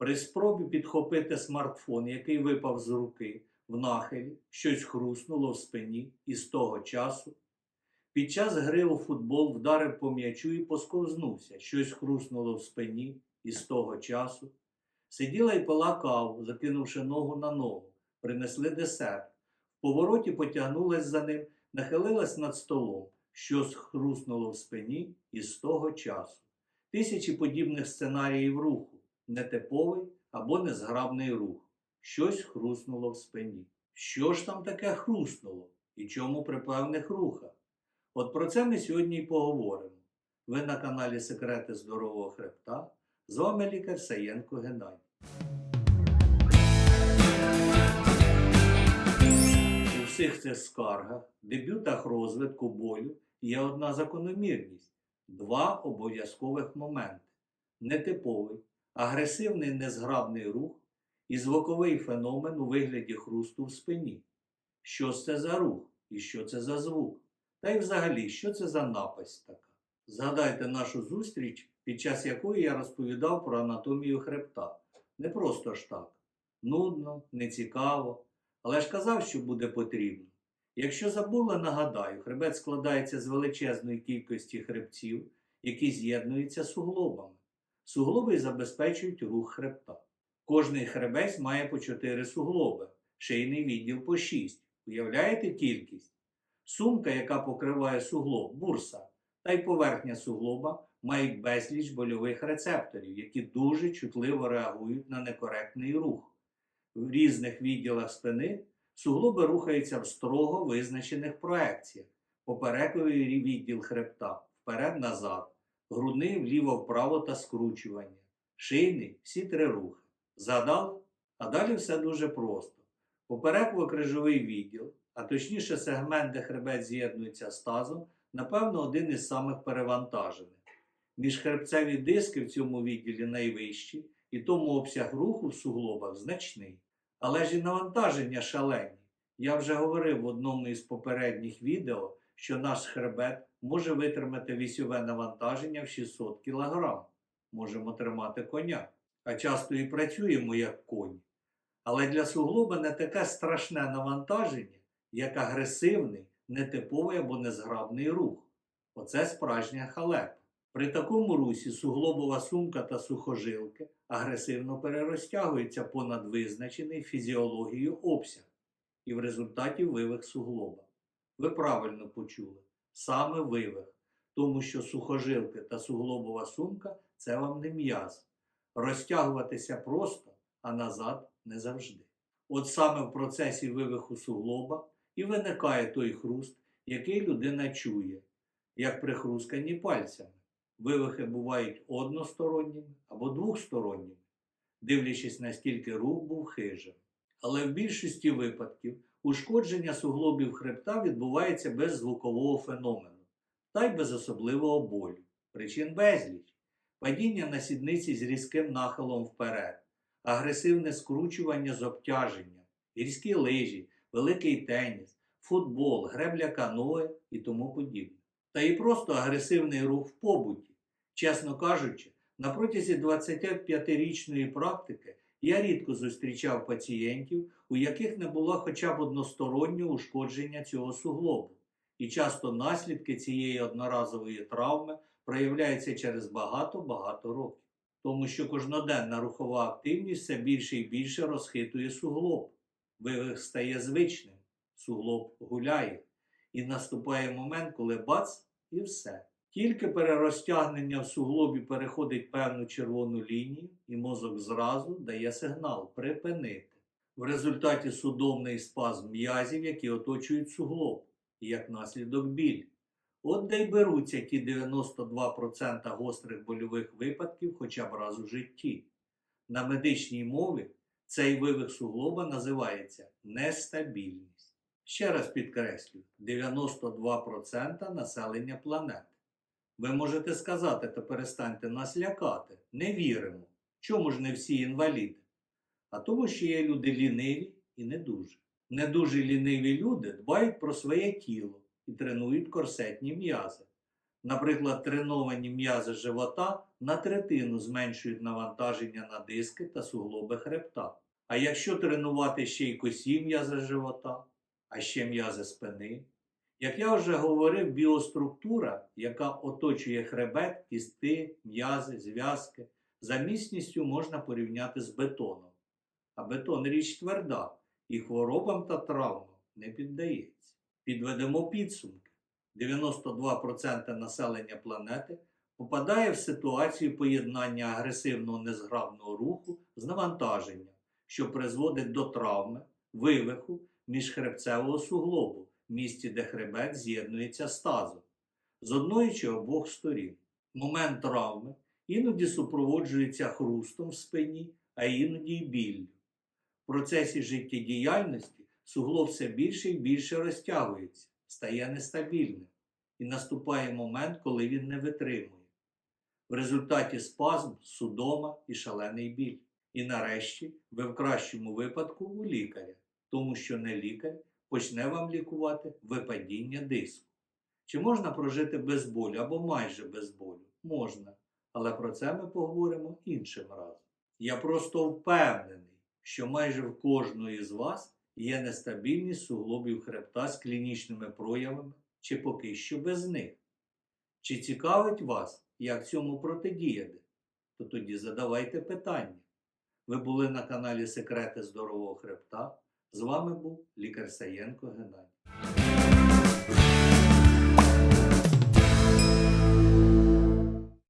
При спробі підхопити смартфон, який випав з руки в нахилі, щось хруснуло в спині, і з того часу під час гри у футбол вдарив по м'ячу і посковзнувся, щось хруснуло в спині, і з того часу сиділа і пила каву, закинувши ногу на ногу, принесли десерт. В повороті потягнулась за ним, нахилилась над столом, щось хруснуло в спині, і з того часу. Тисячі подібних сценаріїв руху, нетиповий або незграбний рух. Щось хруснуло в спині. Що ж там таке хруснуло? І чому при певних рухах? От про це ми сьогодні й поговоримо. Ви на каналі Секрети Здорового Хребта. З вами лікар Саєнко Геннадій. У всіх цих скаргах, дебютах розвитку болю є одна закономірність, два обов'язкових моменти: нетиповий, агресивний незграбний рух і звуковий феномен у вигляді хрусту в спині. Що це за рух і що це за звук? Та й взагалі, що це за напасть така? Згадайте нашу зустріч, під час якої я розповідав про анатомію хребта. Не просто ж так. Нудно, нецікаво, але ж казав, що буде потрібно. Якщо забули, нагадаю, хребет складається з величезної кількості хребців, які з'єднуються суглобами. Суглоби забезпечують рух хребта. Кожний хребець має по 4 суглоби, шийний відділ по 6. Уявляєте кількість? Сумка, яка покриває суглоб, бурса, та й поверхня суглоба мають безліч больових рецепторів, які дуже чутливо реагують на некоректний рух. В різних відділах спини суглоби рухаються в строго визначених проекціях. Поперековий відділ хребта вперед-назад, грудний вліво-вправо та скручування, шийний всі три рухи. Задав? А далі все дуже просто. Попереково-крижовий відділ, а точніше сегмент, де хребет з'єднується з тазом, напевно, один із самих перевантажених. Міжхребцеві диски в цьому відділі найвищі, і тому обсяг руху в суглобах значний. Але ж і навантаження шалені. Я вже говорив в одному із попередніх відео, що наш хребет може витримати вісьове навантаження в 600 кг. Можемо тримати коня, а часто і працюємо як конь. Але для суглоба не таке страшне навантаження, як агресивний, нетиповий або незграбний рух. Оце справжня халепа. При такому русі суглобова сумка та сухожилки агресивно перерозтягуються понад визначений фізіологією обсяг і в результаті вивих суглоба. Ви правильно почули, саме вивих, тому що сухожилки та суглобова сумка це вам не м'яз. Розтягуватися просто, а назад не завжди. От саме в процесі вивиху суглоба і виникає той хруст, який людина чує, як при хрусканні пальцями. Вивихи бувають односторонніми або двохсторонніми, дивлячись, наскільки рух був хижим. Але в більшості випадків ушкодження суглобів хребта відбувається без звукового феномену та й без особливого болю. Причин безліч. Падіння на сідниці з різким нахилом вперед, агресивне скручування з обтяженням, гірські лижі, великий теніс, футбол, гребля каное і тому подібне. Та і просто агресивний рух в побуті. Чесно кажучи, на протязі 25-річної практики я рідко зустрічав пацієнтів, у яких не було хоча б одностороннього ушкодження цього суглобу, і часто наслідки цієї одноразової травми проявляються через багато-багато років. Тому що кожноденна рухова активність все більше і більше розхитує суглоб. Вивих стає звичним, суглоб гуляє, і наступає момент, коли бац і все. Тільки перерозтягнення в суглобі переходить певну червону лінію, і мозок зразу дає сигнал припинити. В результаті судомний спазм м'язів, які оточують суглоб, і як наслідок біль. От де й беруться ті 92% гострих больових випадків хоча б раз у житті. На медичній мові цей вивих суглоба називається нестабільність. Ще раз підкреслю: 92% населення планети. Ви можете сказати, та перестаньте нас лякати. Не віримо. Чому ж не всі інваліди? А тому, що є люди ліниві і не дуже. Не дуже ліниві люди дбають про своє тіло і тренують корсетні м'язи. Наприклад, треновані м'язи живота на третину зменшують навантаження на диски та суглоби хребта. А якщо тренувати ще й косі м'язи живота, а ще м'язи спини, як я вже говорив, біоструктура, яка оточує хребет, кісти, м'язи, зв'язки, за міцністю можна порівняти з бетоном. А бетон річ тверда і хворобам та травмам не піддається. Підведемо підсумки. 92% населення планети попадає в ситуацію поєднання агресивного незграбного руху з навантаженням, що призводить до травми, вивиху міжхребцевого суглобу, місці, де хребет з'єднується з тазом, з одної чи обох сторін. Момент травми іноді супроводжується хрустом в спині, а іноді й біллю. В процесі життєдіяльності суглоб все більше і більше розтягується, стає нестабільним, і наступає момент, коли він не витримує. В результаті спазм, судома і шалений біль. І нарешті ви в кращому випадку у лікаря, тому що не лікар почне вам лікувати випадіння диску. Чи можна прожити без болю або майже без болю? Можна, але про це ми поговоримо іншим разом. Я просто впевнений, що майже в кожного з вас є нестабільність суглобів хребта з клінічними проявами чи поки що без них. Чи цікавить вас, як цьому протидіяти? То тоді задавайте питання. Ви були на каналі Секрети здорового хребта. З вами був лікар Саєнко Геннадій.